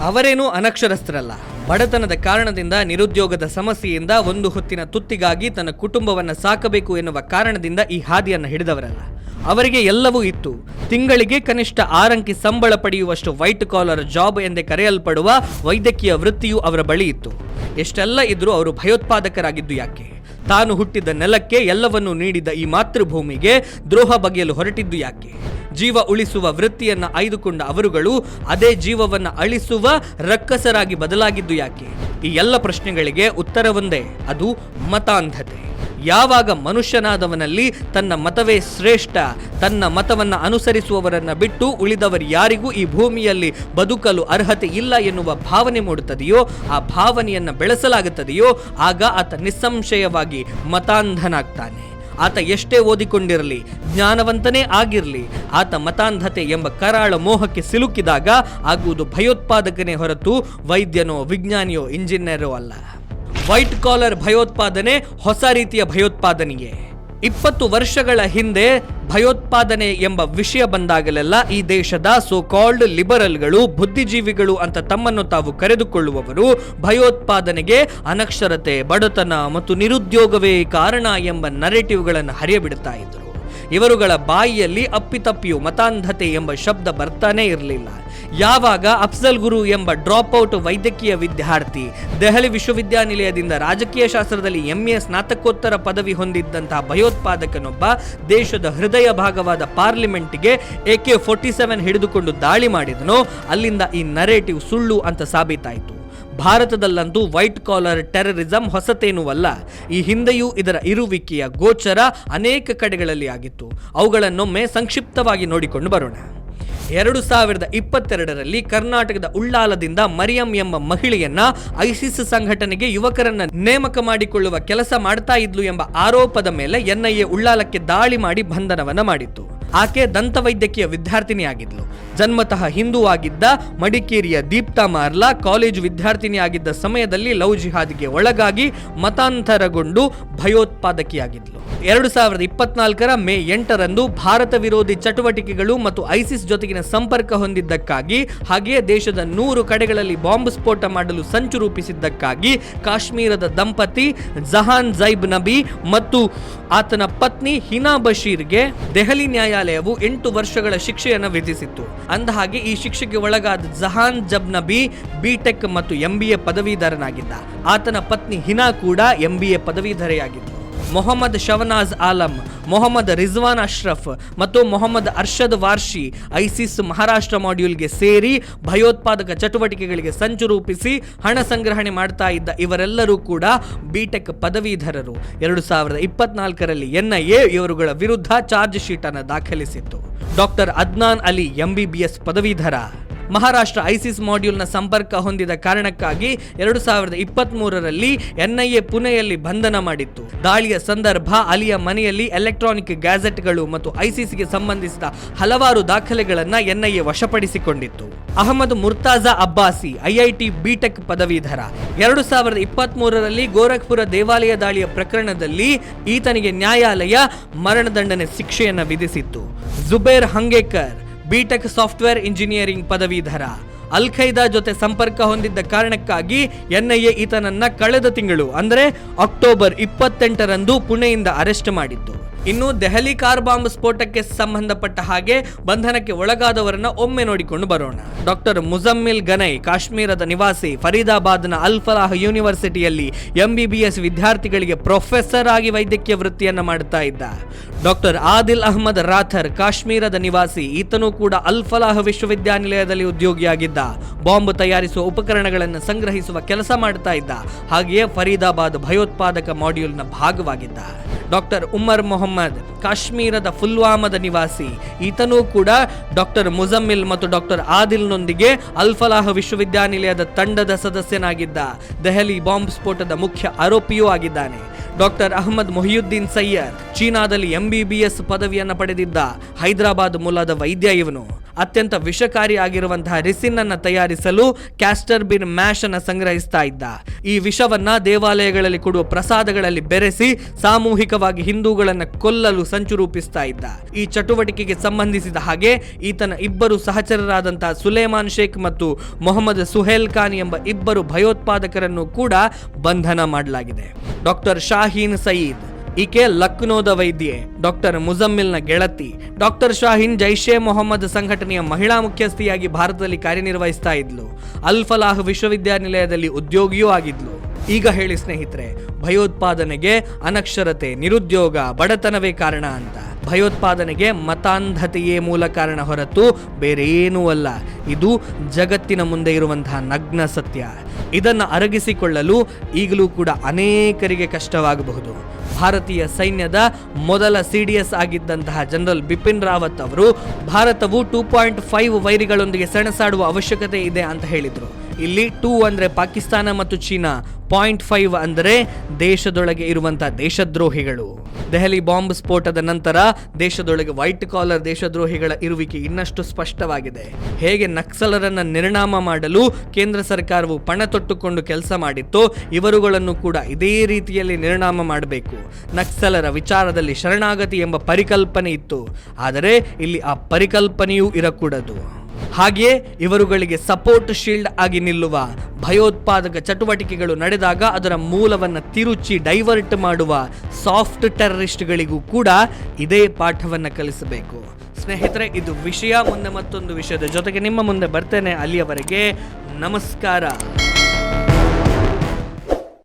ಅವರೇನೂ ಅನಕ್ಷರಸ್ಥರಲ್ಲ. ಬಡತನದ ಕಾರಣದಿಂದ ನಿರುದ್ಯೋಗದ ಸಮಸ್ಯೆಯಿಂದ ಒಂದು ಹೊತ್ತಿನ ತುತ್ತಿಗಾಗಿ ತನ್ನ ಕುಟುಂಬವನ್ನು ಸಾಕಬೇಕು ಎನ್ನುವ ಕಾರಣದಿಂದ ಈ ಹಾದಿಯನ್ನು ಹಿಡಿದವರಲ್ಲ. ಅವರಿಗೆ ಎಲ್ಲವೂ ಇತ್ತು. ತಿಂಗಳಿಗೆ ಕನಿಷ್ಠ ಆರಂಕಿ ಸಂಬಳ ಪಡೆಯುವಷ್ಟು ವೈಟ್ ಕಾಲರ್ ಜಾಬ್ ಎಂದೇ ಕರೆಯಲ್ಪಡುವ ವೈದ್ಯಕೀಯ ವೃತ್ತಿಯು ಅವರ ಬಳಿ ಇತ್ತು. ಎಷ್ಟೆಲ್ಲ ಇದ್ರೂ ಅವರು ಭಯೋತ್ಪಾದಕರಾಗಿದ್ದು ಯಾಕೆ? ತಾನು ಹುಟ್ಟಿದ ನೆಲಕ್ಕೆ ಎಲ್ಲವನ್ನೂ ನೀಡಿದ ಈ ಮಾತೃಭೂಮಿಗೆ ದ್ರೋಹ ಬಗೆಯಲು ಹೊರಟಿದ್ದು ಯಾಕೆ? ಜೀವ ಉಳಿಸುವ ವೃತ್ತಿಯನ್ನ ಆಯ್ದುಕೊಂಡ ಅವರುಗಳು ಅದೇ ಜೀವವನ್ನ ಅಳಿಸುವ ರಕ್ಕಸರಾಗಿ ಬದಲಾಗಿದ್ದು ಯಾಕೆ? ಈ ಎಲ್ಲ ಪ್ರಶ್ನೆಗಳಿಗೆ ಉತ್ತರವೊಂದೇ, ಅದು ಮತಾಂಧತೆ. ಯಾವಾಗ ಮನುಷ್ಯನಾದವನಲ್ಲಿ ತನ್ನ ಮತವೇ ಶ್ರೇಷ್ಠ, ತನ್ನ ಮತವನ್ನ ಅನುಸರಿಸುವವರನ್ನ ಬಿಟ್ಟು ಉಳಿದವರು ಯಾರಿಗೂ ಈ ಭೂಮಿಯಲ್ಲಿ ಬದುಕಲು ಅರ್ಹತೆ ಇಲ್ಲ ಎನ್ನುವ ಭಾವನೆ ಮೂಡುತ್ತದೆಯೋ, ಆ ಭಾವನೆಯನ್ನು ಬೆಳೆಸಲಾಗುತ್ತದೆಯೋ, ಆಗ ಆತ ನಿಸ್ಸಂಶಯವಾಗಿ ಮತಾಂಧನಾಗ್ತಾನೆ. ಆತ ಎಷ್ಟೇ ಓದಿಕೊಂಡಿರಲಿ, ಜ್ಞಾನವಂತನೇ ಆಗಿರಲಿ, ಆತ ಮತಾಂಧತೆ ಎಂಬ ಕರಾಳ ಮೋಹಕ್ಕೆ ಸಿಲುಕಿದಾಗ ಆಗುವುದು ಭಯೋತ್ಪಾದಕನೇ ಹೊರತು ವೈದ್ಯನೋ, ವಿಜ್ಞಾನಿಯೋ, ಇಂಜಿನಿಯರೋ ಅಲ್ಲ. ವೈಟ್ ಕಾಲರ್ ಭಯೋತ್ಪಾದನೆ ಹೊಸ ರೀತಿಯ ಭಯೋತ್ಪಾದನೆಯೇ. ಇಪ್ಪತ್ತು ವರ್ಷಗಳ ಹಿಂದೆ ಭಯೋತ್ಪಾದನೆ ಎಂಬ ವಿಷಯ ಬಂದಾಗಲೆಲ್ಲ ಈ ದೇಶದ ಸೋ ಕಾಲ್ಡ್ ಲಿಬರಲ್ಗಳು ಬುದ್ಧಿಜೀವಿಗಳು ಅಂತ ತಮ್ಮನ್ನು ತಾವು ಕರೆದುಕೊಳ್ಳುವವರು ಭಯೋತ್ಪಾದನೆಗೆ ಅನಕ್ಷರತೆ, ಬಡತನ ಮತ್ತು ನಿರುದ್ಯೋಗವೇ ಕಾರಣ ಎಂಬ ನರೇಟಿವ್ಗಳನ್ನು ಹರಿಯಬಿಡ್ತಾ ಇದ್ರು. ಇವರುಗಳ ಬಾಯಿಯಲ್ಲಿ ಅಪ್ಪಿತಪ್ಪಿಯು ಮತಾಂಧತೆ ಎಂಬ ಶಬ್ದ ಬರ್ತಾನೆ ಇರಲಿಲ್ಲ. ಯಾವಾಗ ಅಫ್ಜಲ್ ಗುರು ಎಂಬ ಡ್ರಾಪ್ ಔಟ್ ವೈದ್ಯಕೀಯ ವಿದ್ಯಾರ್ಥಿ ದೆಹಲಿ ವಿಶ್ವವಿದ್ಯಾನಿಲಯದಿಂದ ರಾಜಕೀಯ ಶಾಸ್ತ್ರದಲ್ಲಿ ಎಂಎ ಸ್ನಾತಕೋತ್ತರ ಪದವಿ ಹೊಂದಿದ್ದಂತಹ ಭಯೋತ್ಪಾದಕನೊಬ್ಬ ದೇಶದ ಹೃದಯ ಭಾಗವಾದ ಪಾರ್ಲಿಮೆಂಟ್ಗೆ ಎ ಕೆ ಫೋರ್ಟಿ ಸೆವೆನ್ ಹಿಡಿದುಕೊಂಡು ದಾಳಿ ಮಾಡಿದನೋ. ಅಲ್ಲಿಂದ ಈ ನರೇಟಿವ್ ಸುಳ್ಳು ಅಂತ ಸಾಬೀತಾಯಿತು. ಭಾರತದಲ್ಲಂತೂ ವೈಟ್ ಕಾಲರ್ ಟೆರರಿಸಂ ಹೊಸತೇನೂ ಅಲ್ಲ ಈ ಹಿಂದೆಯೂ ಇದರ ಇರುವಿಕೆಯ ಗೋಚರ ಅನೇಕ ಕಡೆಗಳಲ್ಲಿ ಆಗಿತ್ತು. ಅವುಗಳನ್ನೊಮ್ಮೆ ಸಂಕ್ಷಿಪ್ತವಾಗಿ ನೋಡಿಕೊಂಡು ಬರೋಣ. ಎರಡು ಸಾವಿರದ ಇಪ್ಪತ್ತೆರಡರಲ್ಲಿ ಕರ್ನಾಟಕದ ಉಳ್ಳಾಲದಿಂದ ಮರಿಯಂ ಎಂಬ ಮಹಿಳೆಯನ್ನ ಐಸಿಸ್ ಸಂಘಟನೆಗೆ ಯುವಕರನ್ನ ನೇಮಕ ಮಾಡಿಕೊಳ್ಳುವ ಕೆಲಸ ಮಾಡ್ತಾ ಇದ್ಲು ಎಂಬ ಆರೋಪದ ಮೇಲೆ ಎನ್ಐಎ ಉಳ್ಳಾಲಕ್ಕೆ ದಾಳಿ ಮಾಡಿ ಬಂಧನವನ್ನ ಮಾಡಿತ್ತು. ಆಕೆ ದಂತವೈದ್ಯಕೀಯ ವಿದ್ಯಾರ್ಥಿನಿಯಾಗಿದ್ಲು. ಜನ್ಮತಃ ಹಿಂದೂ ಆಗಿದ್ದ ಮಡಿಕೇರಿಯ ದೀಪ್ತಾ ಮಾರ್ಲಾ ಕಾಲೇಜು ವಿದ್ಯಾರ್ಥಿನಿಯಾಗಿದ್ದ ಸಮಯದಲ್ಲಿ ಲವ್ ಜಿಹಾದ್ಗೆ ಒಳಗಾಗಿ ಮತಾಂತರಗೊಂಡು ಭಯೋತ್ಪಾದಕಿಯಾಗಿದ್ಲು. ಎರಡು ಸಾವಿರದ ಇಪ್ಪತ್ನಾಲ್ಕರ ಮೇ ಎಂಟರಂದು ಭಾರತ ವಿರೋಧಿ ಚಟುವಟಿಕೆಗಳು ಮತ್ತು ಐಸಿಸ್ ಜೊತೆಗಿನ ಸಂಪರ್ಕ ಹೊಂದಿದ್ದಕ್ಕಾಗಿ ಹಾಗೆಯೇ ದೇಶದ ನೂರು ಕಡೆಗಳಲ್ಲಿ ಬಾಂಬ್ ಸ್ಫೋಟ ಮಾಡಲು ಸಂಚು ರೂಪಿಸಿದ್ದಕ್ಕಾಗಿ ಕಾಶ್ಮೀರದ ದಂಪತಿ ಜಹಾನ್ ಜೈಬ್ ನಬಿ ಮತ್ತು ಆತನ ಪತ್ನಿ ಹಿನಾ ಬಶೀರ್ಗೆ ದೆಹಲಿ ನ್ಯಾಯಾಲಯವು ಎಂಟು ವರ್ಷಗಳ ಶಿಕ್ಷೆಯನ್ನು ವಿಧಿಸಿತ್ತು. ಅಂದಹಾಗೆ, ಈ ಶಿಕ್ಷೆಗೆ ಒಳಗಾದ ಜಹಾನ್ ಜಬ್ ನಬಿ ಬಿಟೆಕ್ ಮತ್ತು ಎಂಬಿಎ ಪದವೀಧರನಾಗಿದ್ದ. ಆತನ ಪತ್ನಿ ಹಿನಾ ಕೂಡ ಎಂಬಿಎ ಪದವೀಧರೆಯಾಗಿದ್ದರು ಮೊಹಮ್ಮದ್ ಶವನಾಜ್ ಆಲಂ, ಮೊಹಮ್ಮದ್ ರಿಜ್ವಾನ್ ಅಶ್ರಫ್ ಮತ್ತು ಮೊಹಮ್ಮದ್ ಅರ್ಷದ್ ವಾರ್ಷಿ ಐಸಿಸ್ ಮಹಾರಾಷ್ಟ್ರ ಮಾಡ್ಯೂಲ್ಗೆ ಸೇರಿ ಭಯೋತ್ಪಾದಕ ಚಟುವಟಿಕೆಗಳಿಗೆ ಸಂಚು ರೂಪಿಸಿ ಹಣ ಸಂಗ್ರಹಣೆ ಮಾಡ್ತಾ ಇದ್ದ ಇವರೆಲ್ಲರೂ ಕೂಡ ಬಿಟೆಕ್ ಪದವೀಧರರು. ಎರಡು ಸಾವಿರದ ಇಪ್ಪತ್ನಾಲ್ಕರಲ್ಲಿ ಎನ್ಐಎ ಇವರುಗಳ ವಿರುದ್ಧ ಚಾರ್ಜ್ ಶೀಟ್ ಅನ್ನು ದಾಖಲಿಸಿತ್ತು. ಡಾಕ್ಟರ್ ಅದ್ನಾನ್ ಅಲಿ ಎಂಬಿಬಿಎಸ್ ಪದವೀಧರ. ಮಹಾರಾಷ್ಟ್ರ ಐಸಿಸ್ ಮಾಡ್ಯೂಲ್ನ ಸಂಪರ್ಕ ಹೊಂದಿದ ಕಾರಣಕ್ಕಾಗಿ ಎರಡು ಸಾವಿರದ ಇಪ್ಪತ್ತ್ ಮೂರರಲ್ಲಿ ಎನ್ಐಎ ಪುಣೆಯಲ್ಲಿ ಬಂಧನ ಮಾಡಿತ್ತು. ದಾಳಿಯ ಸಂದರ್ಭ ಅಲಿಯ ಮನೆಯಲ್ಲಿ ಎಲೆಕ್ಟ್ರಾನಿಕ್ ಗ್ಯಾಜೆಟ್ಗಳು ಮತ್ತು ಐಸಿಸ್ಗೆ ಸಂಬಂಧಿಸಿದ ಹಲವಾರು ದಾಖಲೆಗಳನ್ನು ಎನ್ಐಎ ವಶಪಡಿಸಿಕೊಂಡಿತ್ತು. ಅಹಮದ್ ಮುರ್ತಾಜಾ ಅಬ್ಬಾಸಿ, ಐಐಟಿ ಬಿಟೆಕ್ ಪದವೀಧರ. ಎರಡು ಸಾವಿರದ ಇಪ್ಪತ್ತ್ ಮೂರರಲ್ಲಿ ಗೋರಖ್ಪುರ ದೇವಾಲಯ ದಾಳಿಯ ಪ್ರಕರಣದಲ್ಲಿ ಈತನಿಗೆ ನ್ಯಾಯಾಲಯ ಮರಣದಂಡನೆ ಶಿಕ್ಷೆಯನ್ನು ವಿಧಿಸಿತ್ತು. Zubair Hungekar BTech software engineering ಪದವೀಧರ. ಅಲ್ ಖೈದಾ ಜೊತೆ ಸಂಪರ್ಕ ಹೊಂದಿದ್ದ ಕಾರಣಕ್ಕಾಗಿ ಎನ್ಐಎ ಈತನನ್ನ ಕಳೆದ ತಿಂಗಳು, ಅಂದರೆ ಅಕ್ಟೋಬರ್ ಇಪ್ಪತ್ತೆಂಟರಂದು ಪುಣೆಯಿಂದ ಅರೆಸ್ಟ್ ಮಾಡಿತ್ತು ಇನ್ನು ದೆಹಲಿ ಕಾರ್ ಬಾಂಬ್ ಸ್ಫೋಟಕ್ಕೆ ಸಂಬಂಧಪಟ್ಟ ಹಾಗೆ ಬಂಧನಕ್ಕೆ ಒಳಗಾದವರನ್ನ ಒಮ್ಮೆ ನೋಡಿಕೊಂಡು ಬರೋಣ. ಡಾಕ್ಟರ್ ಮುಜಮ್ಮಿಲ್ ಗನೈ, ಕಾಶ್ಮೀರದ ನಿವಾಸಿ ಫರೀದಾಬಾದ್ನ ಅಲ್ ಫಲಾಹ್ ಯೂನಿವರ್ಸಿಟಿಯಲ್ಲಿ ಎಂಬಿಬಿಎಸ್ ವಿದ್ಯಾರ್ಥಿಗಳಿಗೆ ಪ್ರೊಫೆಸರ್ ಆಗಿ ವೈದ್ಯಕೀಯ ವೃತ್ತಿಯನ್ನ ಮಾಡುತ್ತಾ ಇದ್ದ. ಡಾಕ್ಟರ್ ಆದಿಲ್ ಅಹಮದ್ ರಾಥರ್, ಕಾಶ್ಮೀರದ ನಿವಾಸಿ, ಈತನೂ ಕೂಡ ಅಲ್ಫಲಾಹ್ ವಿಶ್ವವಿದ್ಯಾನಿಲಯದಲ್ಲಿ ಉದ್ಯೋಗಿಯಾಗಿದ್ದ. ಬಾಂಬ್ ತಯಾರಿಸುವ ಉಪಕರಣಗಳನ್ನು ಸಂಗ್ರಹಿಸುವ ಕೆಲಸ ಮಾಡ್ತಾ ಇದ್ದ. ಹಾಗೆಯೇ ಫರೀದಾಬಾದ್ ಭಯೋತ್ಪಾದಕ ಮಾಡ್ಯೂಲ್ನ ಭಾಗವಾಗಿದ್ದ. ಡಾಕ್ಟರ್ ಉಮರ್ ಮೊಹಮ್ಮದ್, ಕಾಶ್ಮೀರದ ಫುಲ್ವಾಮದ ನಿವಾಸಿ. ಈತನೂ ಕೂಡ ಡಾಕ್ಟರ್ ಮುಜಮ್ಮಿಲ್ ಮತ್ತು ಡಾಕ್ಟರ್ ಆದಿಲ್ನೊಂದಿಗೆ ಅಲ್ಫಲಾಹ್ ವಿಶ್ವವಿದ್ಯಾನಿಲಯದ ತಂಡದ ಸದಸ್ಯನಾಗಿದ್ದ. ದೆಹಲಿ ಬಾಂಬ್ ಸ್ಫೋಟದ ಮುಖ್ಯ ಆರೋಪಿಯೂ ಆಗಿದ್ದಾನೆ. ಡಾಕ್ಟರ್ ಅಹಮದ್ ಮೊಹಿಯುದ್ದೀನ್ ಸಯ್ಯರ್ ಚೀನಾದಲ್ಲಿ ಎಂಬಿಬಿಎಸ್ ಪದವಿಯನ್ನು ಪಡೆದಿದ್ದ ಹೈದರಾಬಾದ್ ಮೂಲದ ವೈದ್ಯ ಇವನು. ಅತ್ಯಂತ ವಿಷಕಾರಿಯಾಗಿರುವಂತಹ ರಿಸಿನ್ ಅನ್ನು ತಯಾರಿಸಲು ಕ್ಯಾಸ್ಟರ್ ಬಿನ್ ಮ್ಯಾಶ್ ಅನ್ನು ಸಂಗ್ರಹಿಸ್ತಾ ಇದ್ದ. ಈ ವಿಷವನ್ನ ದೇವಾಲಯಗಳಲ್ಲಿ ಕೊಡುವ ಪ್ರಸಾದಗಳಲ್ಲಿ ಬೆರೆಸಿ ಸಾಮೂಹಿಕವಾಗಿ ಹಿಂದೂಗಳನ್ನು ಕೊಲ್ಲಲು ಸಂಚು ರೂಪಿಸ್ತಾ ಇದ್ದ. ಈ ಚಟುವಟಿಕೆಗೆ ಸಂಬಂಧಿಸಿದ ಹಾಗೆ ಈತನ ಇಬ್ಬರು ಸಹಚರರಾದಂತಹ ಸುಲೇಮಾನ್ ಶೇಖ್ ಮತ್ತು ಮೊಹಮ್ಮದ್ ಸುಹೇಲ್ ಖಾನ್ ಎಂಬ ಇಬ್ಬರು ಭಯೋತ್ಪಾದಕರನ್ನು ಕೂಡ ಬಂಧನ ಮಾಡಲಾಗಿದೆ. ಡಾಕ್ಟರ್ ಶಾಹೀನ್ ಸಯೀದ್ ಈಕೆ ಲಕ್ನೋದ ವೈದ್ಯೆ, ಡಾಕ್ಟರ್ ಮುಜಮ್ಮಿಲ್ನ ಗೆಳತಿ, ಡಾಕ್ಟರ್ ಶಾಹಿನ್ ಜೈಷೆ ಮೊಹಮ್ಮದ್ ಸಂಘಟನೆಯ ಮಹಿಳಾ ಮುಖ್ಯಸ್ಥಿಯಾಗಿ ಭಾರತದಲ್ಲಿ ಕಾರ್ಯನಿರ್ವಹಿಸ್ತಾ ಇದ್ಲು. ಅಲ್ ಫಲಾಹ್ ವಿಶ್ವವಿದ್ಯಾನಿಲಯದಲ್ಲಿ ಉದ್ಯೋಗಿಯೂ ಆಗಿದ್ಲು. ಈಗ ಹೇಳಿ ಸ್ನೇಹಿತರೆ, ಭಯೋತ್ಪಾದನೆಗೆ ಅನಕ್ಷರತೆ, ನಿರುದ್ಯೋಗ ಬಡತನವೇ ಕಾರಣ ಅಂತ. ಭಯೋತ್ಪಾದನೆಗೆ ಮತಾಂಧತೆಯೇ ಮೂಲ ಕಾರಣ ಹೊರತು ಬೇರೆ ಏನೂ ಅಲ್ಲ. ಇದು ಜಗತ್ತಿನ ಮುಂದೆ ಇರುವಂತಹ ನಗ್ನ ಸತ್ಯ. ಇದನ್ನು ಅರಗಿಸಿಕೊಳ್ಳಲು ಈಗಲೂ ಕೂಡ ಅನೇಕರಿಗೆ ಕಷ್ಟವಾಗಬಹುದು. ಭಾರತೀಯ ಸೈನ್ಯದ ಮೊದಲ ಸಿ ಡಿ ಎಸ್ ಆಗಿದ್ದಂತಹ ಜನರಲ್ ಬಿಪಿನ್ ರಾವತ್ ಅವರು ಭಾರತವು ಟೂ ಪಾಯಿಂಟ್ ಫೈವ್ ವೈರಿಗಳೊಂದಿಗೆ ಸೆಣಸಾಡುವ ಅವಶ್ಯಕತೆ ಇದೆ ಅಂತ ಹೇಳಿದರು. ಇಲ್ಲಿ ಟೂ ಅಂದರೆ ಪಾಕಿಸ್ತಾನ ಮತ್ತು ಚೀನಾ. ಪಾಯಿಂಟ್ ಫೈವ್ ಅಂದರೆ ದೇಶದೊಳಗೆ ಇರುವಂತಹ ದೇಶದ್ರೋಹಿಗಳು. ದೆಹಲಿ ಬಾಂಬ್ ಸ್ಫೋಟದ ನಂತರ ದೇಶದೊಳಗೆ ವೈಟ್ ಕಾಲರ್ ದೇಶದ್ರೋಹಿಗಳ ಇರುವಿಕೆ ಇನ್ನಷ್ಟು ಸ್ಪಷ್ಟವಾಗಿದೆ. ಹೇಗೆ ನಕ್ಸಲರನ್ನ ನಿರ್ಣಾಮ ಮಾಡಲು ಕೇಂದ್ರ ಸರ್ಕಾರವು ಪಣ ತೊಟ್ಟುಕೊಂಡು ಕೆಲಸ ಮಾಡಿತ್ತೋ, ಇವರುಗಳನ್ನು ಕೂಡ ಇದೇ ರೀತಿಯಲ್ಲಿ ನಿರ್ಣಾಮ ಮಾಡಬೇಕು. ನಕ್ಸಲರ ವಿಚಾರದಲ್ಲಿ ಶರಣಾಗತಿ ಎಂಬ ಪರಿಕಲ್ಪನೆ ಇತ್ತು. ಆದರೆ ಇಲ್ಲಿ ಆ ಪರಿಕಲ್ಪನೆಯೂ ಇರಕೂಡದು. ಹಾಗೆಯೇ ಇವರುಗಳಿಗೆ ಸಪೋರ್ಟ್ ಶೀಲ್ಡ್ ಆಗಿ ನಿಲ್ಲುವ ಭಯೋತ್ಪಾದಕ ಚಟುವಟಿಕೆಗಳು ನಡೆದಾಗ ಅದರ ಮೂಲವನ್ನು ತಿರುಚಿ ಡೈವರ್ಟ್ ಮಾಡುವ ಸಾಫ್ಟ್ ಟೆರರಿಸ್ಟ್ಗಳಿಗೂ ಕೂಡ ಇದೇ ಪಾಠವನ್ನು ಕಲಿಸಬೇಕು. ಸ್ನೇಹಿತರೆ, ಇದು ವಿಷಯ. ಮುಂದೆ ಮತ್ತೊಂದು ವಿಷಯದ ಜೊತೆಗೆ ನಿಮ್ಮ ಮುಂದೆ ಬರ್ತೇನೆ ಅಲ್ಲಿಯವರೆಗೆ ನಮಸ್ಕಾರ.